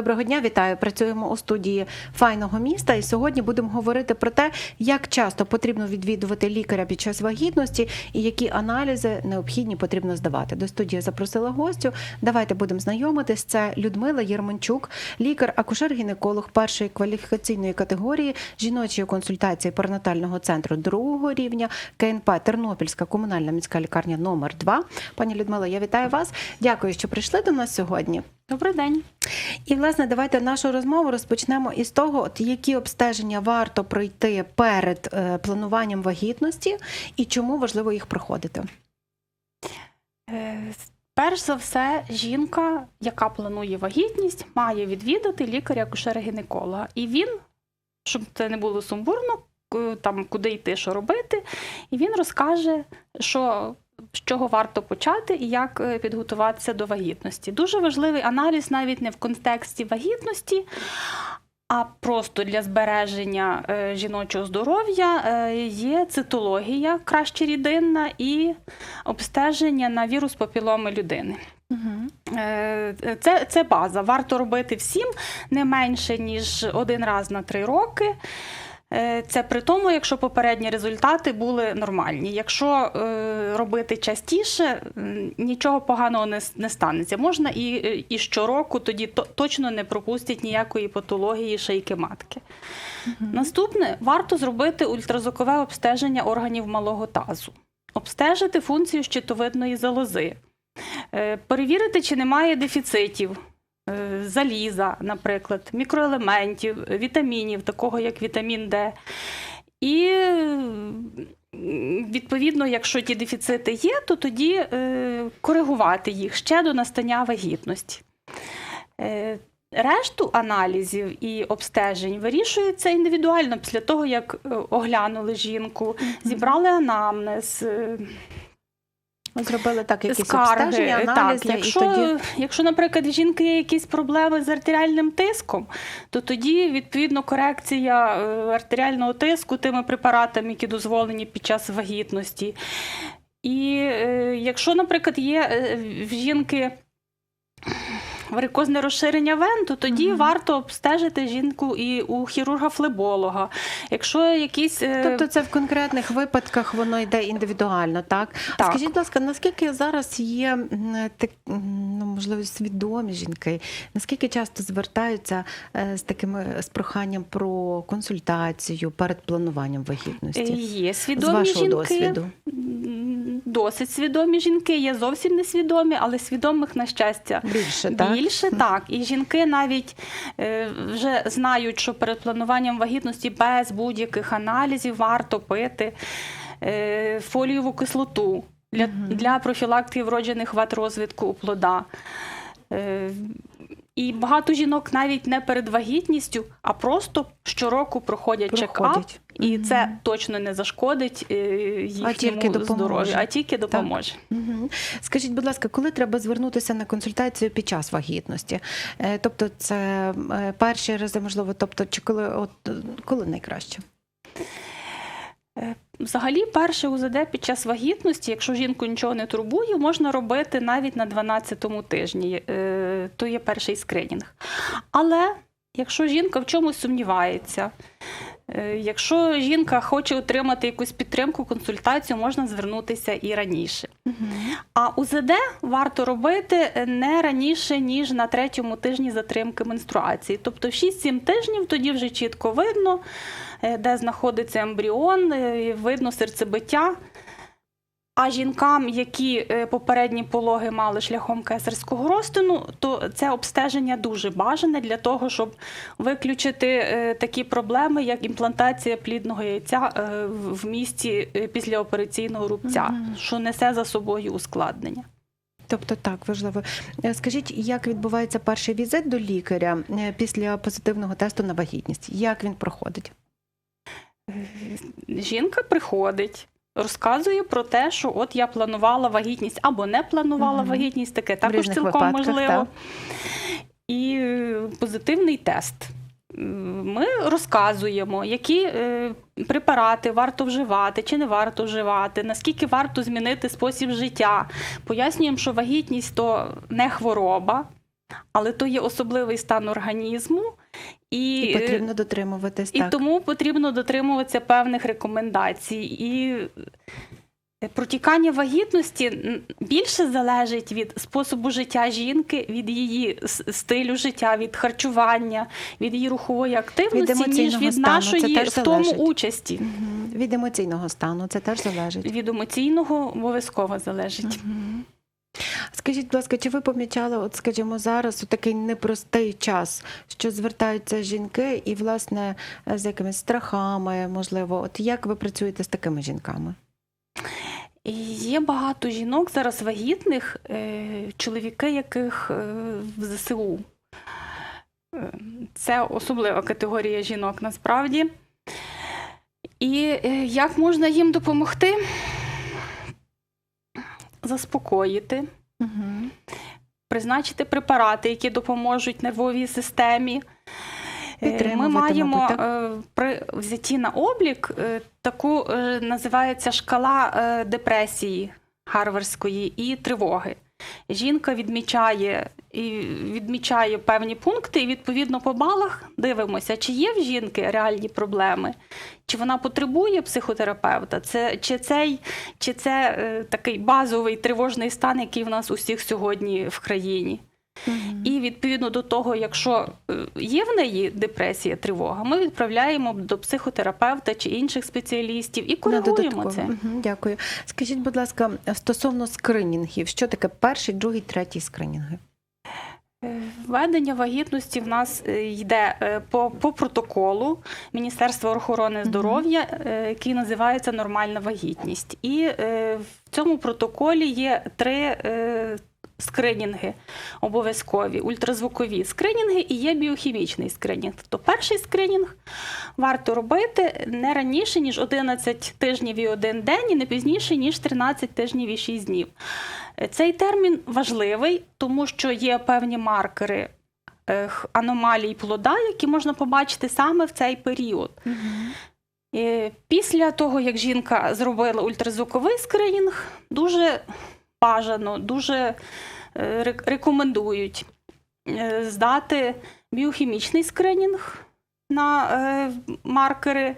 Доброго дня, вітаю. Працюємо у студії файного міста. І сьогодні будемо говорити про те, як часто потрібно відвідувати лікаря під час вагітності і які аналізи необхідні потрібно здавати. До студії запросила гостю. Давайте будемо знайомитись. Це Людмила Єрмончук, лікар, акушер-гінеколог першої кваліфікаційної категорії жіночої консультації перинатального центру другого рівня КНП Тернопільська комунальна міська лікарня номер 2 Пані Людмила, я вітаю вас. Дякую, що прийшли до нас сьогодні. Добрий день. І власне давайте нашу розмову розпочнемо із того, от які обстеження варто пройти перед е, плануванням вагітності і чому важливо їх проходити. Е, Перш за все, жінка, яка планує вагітність, має відвідати лікаря-акушера-гінеколога. І він, щоб це не було сумбурно, там куди йти, що робити, і він розкаже, що. З чого варто почати і як е, підготуватися до вагітності. Дуже важливий аналіз навіть не в контексті вагітності, а просто для збереження е, жіночого здоров'я е, є цитологія, краще рідинна, і обстеження на вірус папіломи людини. Угу. Це, це база. Варто робити всім не менше, ніж один раз на три роки. Е, Це при тому, якщо попередні результати були нормальні. Якщо е, робити частіше, нічого поганого не, не станеться. Можна і, і щороку тоді то, точно не пропустять ніякої патології шийки матки. Наступне варто зробити ультразвукове обстеження органів малого тазу, обстежити функцію щитовидної залози, Е, перевірити, чи немає дефіцитів. Е, Заліза, наприклад, мікроелементів, вітамінів, такого як вітамін Д. І відповідно, якщо ті дефіцити є, то тоді е, коригувати їх ще до настання вагітності. Е, Решту аналізів і обстежень вирішується індивідуально після того, як оглянули жінку, зібрали анамнез, е, Зробили так якісь скарги. обстеження, аналізи, так, якщо, і тоді якщо, наприклад, в жінки є якісь проблеми з артеріальним тиском, то тоді відповідно корекція е, артеріального тиску тими препаратами, які дозволені під час вагітності. І е, якщо, наприклад, є е, в жінки варикозне розширення вен, то тоді Мгм. варто обстежити жінку і у хірурга-флеболога. Якщо якісь е, Тобто це в конкретних випадках воно йде індивідуально, так? Так. Скажіть, будь ласка, наскільки зараз є так, ну, можливо, свідомі жінки, наскільки часто звертаються е, з такими з проханням про консультацію перед плануванням е, вагітності? є З свідомі вашого жінки, досвіду. Досить свідомі жінки, є зовсім несвідомі, але свідомих, на щастя, Більше, так? Більше так. І жінки навіть е, вже знають, що перед плануванням вагітності без будь-яких аналізів варто пити е, фолієву кислоту для, для профілактики вроджених вад розвитку у плода. І багато жінок навіть не перед вагітністю, а просто щороку проходять чекап, і Мгм. це точно не зашкодить е, їхньому тільки здоров'ю, а тільки допоможе. Угу. Скажіть, будь ласка, коли треба звернутися на консультацію під час вагітності? Е, Тобто, це е, перші рази, можливо, тобто, чи коли от коли найкраще? Взагалі, перше УЗД під час вагітності, якщо жінку нічого не турбує, можна робити навіть на 12-му тижні. То є перший скринінг. Але якщо жінка в чомусь сумнівається, е, якщо жінка хоче отримати якусь підтримку, консультацію, можна звернутися і раніше. А УЗД варто робити не раніше, ніж на третьому тижні затримки менструації. Тобто в 6-7 тижнів тоді вже чітко видно, е, де знаходиться ембріон, е, видно серцебиття. А жінкам, які е, попередні пологи мали шляхом кесарського розтину, то це обстеження дуже бажане для того, щоб виключити е, такі проблеми, як імплантація плідного яйця е, в місці е, післяопераційного рубця, Мгм. що несе за собою ускладнення. Тобто так важливо. Скажіть, як відбувається перший візит до лікаря після позитивного тесту на вагітність? Як він проходить? Жінка приходить. Розказує про те, що от я планувала вагітність або не планувала Мгм. вагітність, таке також цілком можливо. так. І е, позитивний тест. Ми розказуємо, які е, препарати варто вживати чи не варто вживати, наскільки варто змінити спосіб життя. Пояснюємо, що вагітність то не хвороба, але то є особливий стан організму. І, І потрібно дотримуватись і так. тому потрібно дотримуватися певних рекомендацій. І е, протікання вагітності більше залежить від способу життя жінки, від її стилю життя, від харчування, від її рухової активності, ніж від стану. Нашої в тому залежить. участі. Від емоційного стану це теж залежить. Від емоційного обов'язково залежить. Мгм. Скажіть, будь ласка, чи ви помічали, от скажімо, зараз у такий непростий час, що звертаються жінки і, власне, з якимись страхами, можливо, от як ви працюєте з такими жінками? Є багато жінок зараз вагітних, е, чоловіки, яких е, в ЗСУ. Е, Це особлива категорія жінок насправді. І як можна їм допомогти? Заспокоїти. Призначити препарати, які допоможуть нервовій системі. Е, Ми маємо мабуть, так? е, при взятті на облік е, таку називається шкала депресії гарварської і тривоги. Жінка відмічає і відмічає певні пункти, і відповідно по балах дивимося, чи є в жінки реальні проблеми, чи вона потребує психотерапевта, це, чи, цей, чи це е, такий базовий тривожний стан, який в нас усіх сьогодні в країні. І відповідно до того, якщо е, є в неї депресія, тривога, ми відправляємо до психотерапевта чи інших спеціалістів і коригуємо це. Угу, дякую. Скажіть, будь ласка, стосовно скринінгів, що таке перший, другий, третій скринінги? Е, Введення вагітності в нас е, йде по, по протоколу Міністерства охорони здоров'я, який називається нормальна вагітність. І в цьому протоколі є три скринінги обов'язкові, ультразвукові скринінги і є біохімічний скринінг. Тобто перший скринінг варто робити не раніше, ніж 11 тижнів і один день, і не пізніше, ніж 13 тижнів і 6 днів. Е, Цей термін важливий, тому що є певні маркери е, аномалій плода, які можна побачити саме в цей період. І Після того, як жінка зробила ультразвуковий скринінг, дуже бажано, дуже е, рекомендують е, здати біохімічний скринінг на е, маркери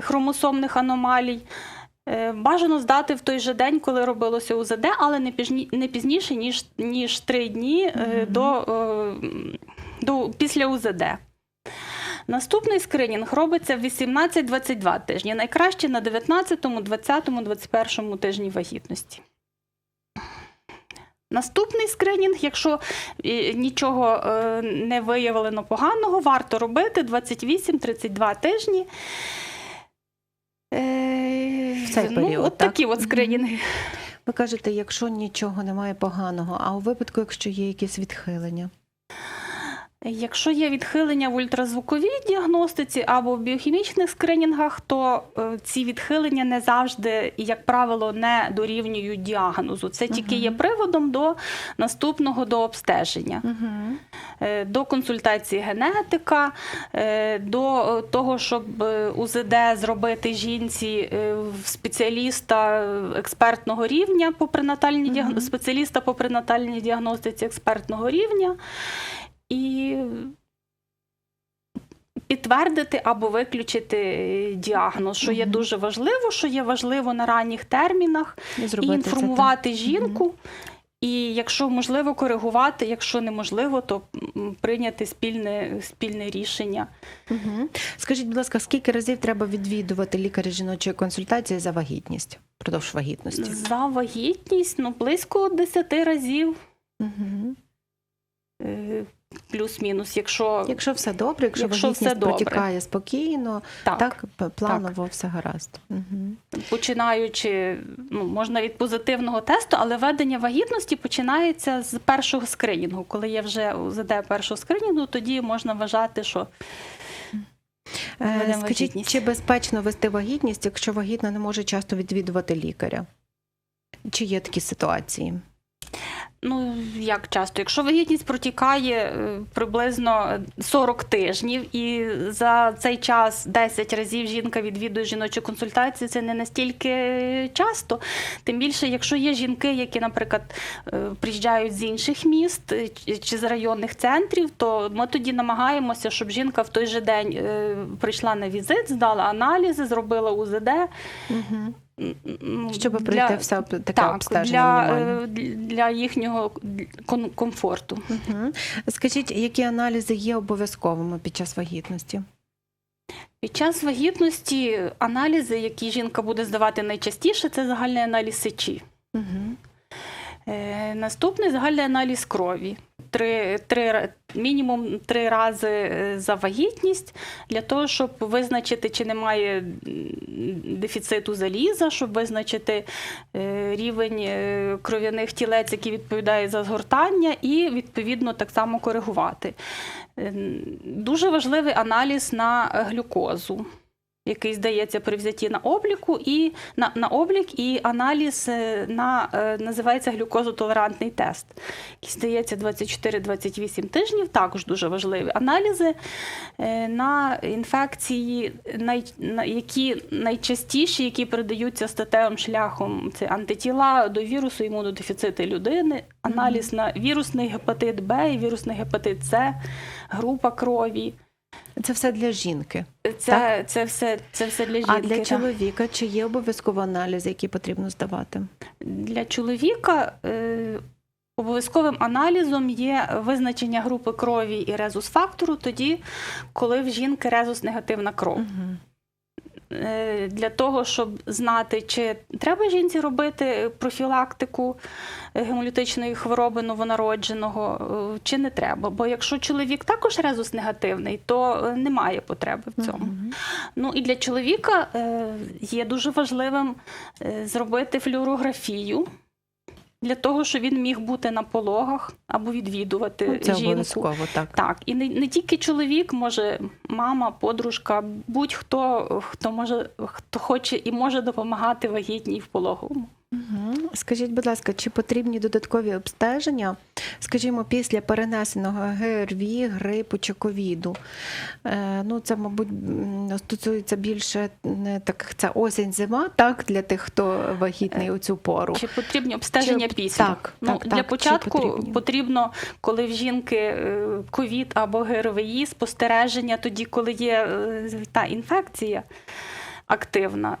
хромосомних аномалій. Бажано здати в той же день, коли робилося УЗД, але не пізні, не пізніше, ніж, ніж 3 дні е, Мгм. до, до, після УЗД. Наступний скринінг робиться в 18-22 тижні, найкраще на 19, 20, 21 тижні вагітності. Наступний скринінг, якщо е, нічого е, не виявлено поганого, варто робити 28-32 тижні. Е, В цей ну, період, от так? такі от скринінги. Ви кажете, якщо нічого немає поганого, а у випадку, якщо є якісь відхилення? Якщо є відхилення в ультразвуковій діагностиці або в біохімічних скринінгах, то е, ці відхилення не завжди і, як правило, не дорівнюють діагнозу. Це тільки є приводом до наступного до обстеження. Е, до консультації генетика, е, до того, щоб УЗД зробити жінці в спеціаліста експертного рівня по пренатальній спеціаліста по пренатальній діагностиці експертного рівня і підтвердити або виключити діагноз, що є дуже важливо, що є важливо на ранніх термінах, І і зробити це інформувати жінку. І якщо можливо коригувати, якщо неможливо, то прийняти спільне, спільне рішення. Угу. Скажіть, будь ласка, скільки разів треба відвідувати лікаря жіночої консультації за вагітність, впродовж вагітності? За вагітність ну, близько 10 разів, Угу. Плюс-мінус, якщо, Якщо все добре, якщо, Якщо все добре. протікає спокійно, так, так, планово все гаразд. Угу. починаючи, ну, можна від позитивного тесту, але ведення вагітності починається з першого скринінгу. Коли є вже УЗД першого скринінгу, тоді можна вважати, що Е, Скажіть, вагітність. чи безпечно вести вагітність, якщо вагітна не може часто відвідувати лікаря? Чи є такі ситуації? Ну, як часто? Якщо вагітність протікає е, приблизно 40 тижнів, і за цей час 10 разів жінка відвідує жіночу консультацію, це не настільки часто. Тим більше, якщо є жінки, які, наприклад, е, приїжджають з інших міст е, чи- з районних центрів, то ми тоді намагаємося, щоб жінка в той же день е, прийшла на візит, здала аналізи, зробила УЗД. Угу. Щоб для- пройти все таке так, обстеження для, е, для їхнього комфорту. Угу. Скажіть, які аналізи є обов'язковими під час вагітності? Під час вагітності аналізи, які жінка буде здавати найчастіше, це загальний аналіз сечі. Угу. Е, наступний загальний аналіз крові. Три, три, мінімум три рази е, за вагітність для того, щоб визначити, чи немає дефіциту заліза, щоб визначити е, рівень е, кров'яних тілець, які відповідають за згортання, і відповідно так само коригувати. Дуже важливий аналіз на глюкозу. Який здається при взятті на обліку і на, на облік, і аналіз е, на е, називається глюкозотолерантний тест, який здається 24-28 тижнів. Також дуже важливі аналізи е, на інфекції, які найчастіші, які передаються статевим шляхом, це антитіла до вірусу імунодефіциту людини, аналіз на вірусний гепатит Б і вірусний гепатит С, група крові. Це все для жінки. Це, це, все, це все для жінки. а для так. чоловіка чи є обов'язково аналізи, які потрібно здавати? Для чоловіка е, обов'язковим аналізом є визначення групи крові і резус-фактору тоді, коли в жінки резус-негативна кров. Угу. Е, Для того, щоб знати, чи треба жінці робити профілактику е, гемолітичної хвороби новонародженого, е, чи не треба. Бо якщо чоловік також резус-негативний, то е, немає потреби в цьому. Ну і для чоловіка є дуже важливим зробити флюорографію для того, щоб він міг бути на пологах або відвідувати Ну, Це жінку. так. Так, і не, не тільки чоловік, може мама, подружка, будь-хто, хто може, хто хоче і може допомагати вагітній в пологовому. Угу. Скажіть, будь ласка, чи потрібні додаткові обстеження, скажімо, після перенесеного ГРВІ, грипу чи ковіду? Е, ну, це, мабуть, стосується більше не так, це осінь-зима, так, для тих, хто вагітний у цю пору. Чи потрібні обстеження Чи- після? так, ну, так, для так, початку потрібно, коли в жінки е, ковід або ГРВІ, спостереження тоді, коли є е, та інфекція. Активна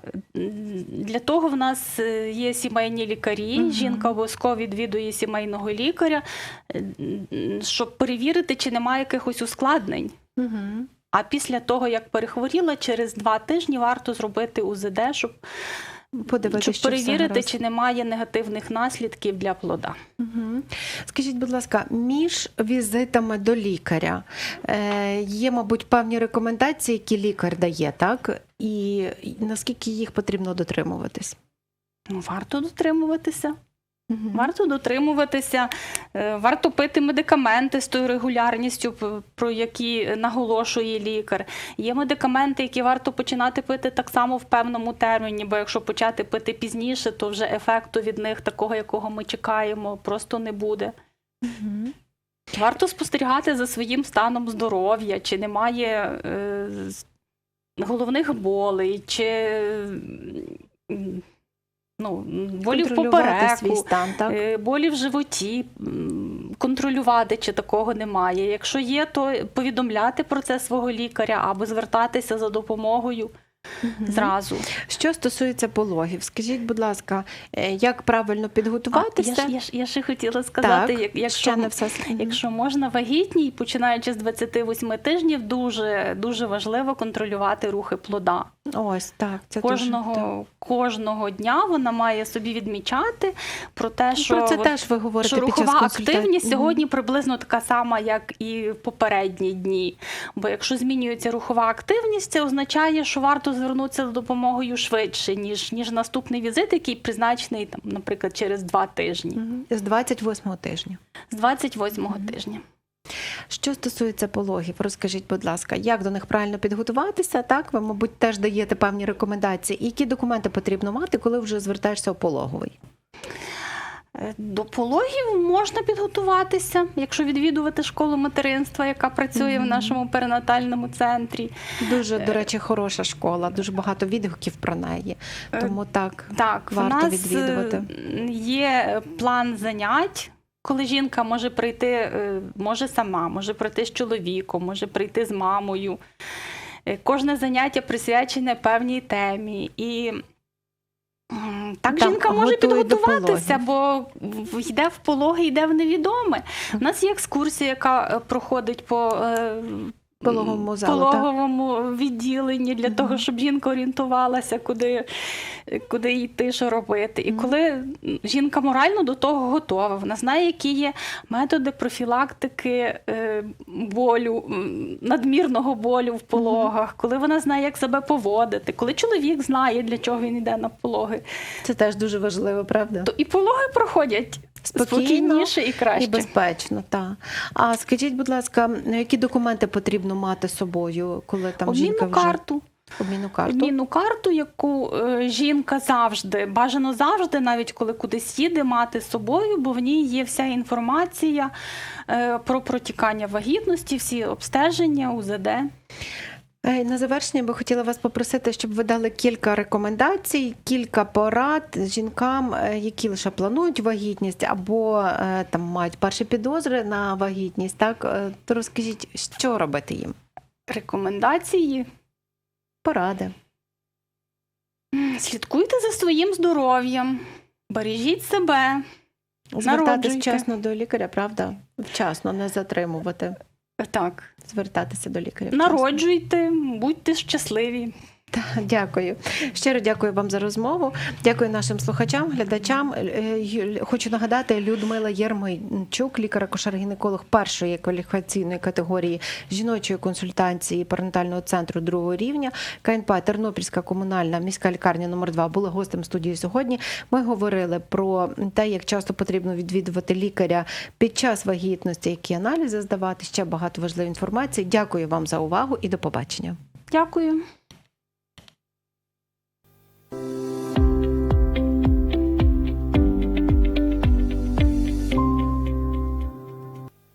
для того в нас е, є сімейні лікарі. Угу. Жінка обов'язково відвідує сімейного лікаря, е, щоб перевірити, чи немає якихось ускладнень. Угу. А після того, як перехворіла, через два тижні варто зробити УЗД, щоб, Подивитися, щоб перевірити, чи немає негативних наслідків для плода. Угу. Скажіть, будь ласка, між візитами до лікаря е, є, мабуть, певні рекомендації, які лікар дає, так? І наскільки їх потрібно дотримуватись? Ну, варто дотримуватися. Варто дотримуватися, е, варто пити медикаменти з тою регулярністю, про які наголошує лікар. Є медикаменти, які варто починати пити так само в певному терміні, бо якщо почати пити пізніше, то вже ефекту від них, такого, якого ми чекаємо, просто не буде. Угу. Варто спостерігати за своїм станом здоров'я, чи немає е, головних болей, чи ну, болі в Контролювати свій стан, так? е, болі в животі, контролювати, чи такого немає. Якщо є, то повідомляти про це свого лікаря або звертатися за допомогою Мгм. зразу. Що стосується пологів, скажіть, будь ласка, е, як правильно А, підготуватися? я, ж, я, ж, я ще хотіла сказати, так, як, якщо не все. Якщо можна вагітній, починаючи з 28 тижнів, дуже дуже важливо контролювати рухи плода. Ось так. Це Кожного, дуже, кожного дня вона має собі відмічати про те, що, Про це теж ви говорите що під час рухова активність сьогодні приблизно така сама, як і в попередні дні. Бо якщо змінюється рухова активність, це означає, що варто звернутися за допомогою швидше, ніж, ніж наступний візит, який призначений, там, наприклад, через два тижні. З 28 тижня. з 28-го тижня. Що стосується пологів, розкажіть, будь ласка, як до них правильно підготуватися? Так, ви, мабуть, теж даєте певні рекомендації. Які документи потрібно мати, коли вже звертаєшся у пологовий? Е, До пологів можна підготуватися, якщо відвідувати школу материнства, яка працює в нашому перинатальному центрі. Дуже, до речі, хороша школа, дуже багато відгуків про неї. Е, Тому так. Так, Варто в нас відвідувати. е, є план занять. Коли жінка може прийти, е, може сама, може прийти з чоловіком, може прийти з мамою. Е, Кожне заняття присвячене певній темі. І так, так жінка може підготуватися, бо йде в пологи, йде в невідоме. У нас є екскурсія, яка е, проходить по Пологовому залу, так? пологовому відділенні для того, щоб жінка орієнтувалася, куди, куди йти, що робити. І коли жінка морально до того готова, вона знає, які є методи профілактики е, болю, надмірного болю в пологах, коли вона знає, як себе поводити, коли чоловік знає, для чого він йде на пологи, Це теж дуже важливо, правда? то і пологи проходять Спокійно спокійніше і краще. І безпечно, так. А скажіть, будь ласка, які документи потрібно мати з собою, коли там жінка Обмінну вже карту. обмінну карту? Обмінну карту, яку е, жінка завжди, бажано завжди, навіть коли кудись їде, мати з собою, бо в ній є вся інформація е, про протікання вагітності, всі обстеження, УЗД. Е, На завершення би хотіла вас попросити, щоб ви дали кілька рекомендацій, кілька порад жінкам, е, які лише планують вагітність або е, там мають перші підозри на вагітність. Так то розкажіть, що робити їм? Рекомендації. Поради. Слідкуйте за своїм здоров'ям, бережіть себе. Звертатись вчасно до лікаря, правда? Вчасно, не затримувати. Так, Звертатися до лікаря. народжуйте, будьте щасливі. Дякую. Щиро дякую вам за розмову. Дякую нашим слухачам, глядачам. Е, Хочу нагадати, Людмила Єрмойчук, лікар-акушер-гінеколог першої кваліфікаційної категорії жіночої консультації перинатального центру другого рівня. КНП Тернопільська комунальна міська лікарня номер 2 була гостем студії сьогодні. Ми говорили про те, як часто потрібно відвідувати лікаря під час вагітності, які аналізи здавати. Ще багато важливої інформації. Дякую вам за увагу і до побачення. Дякую. Bye.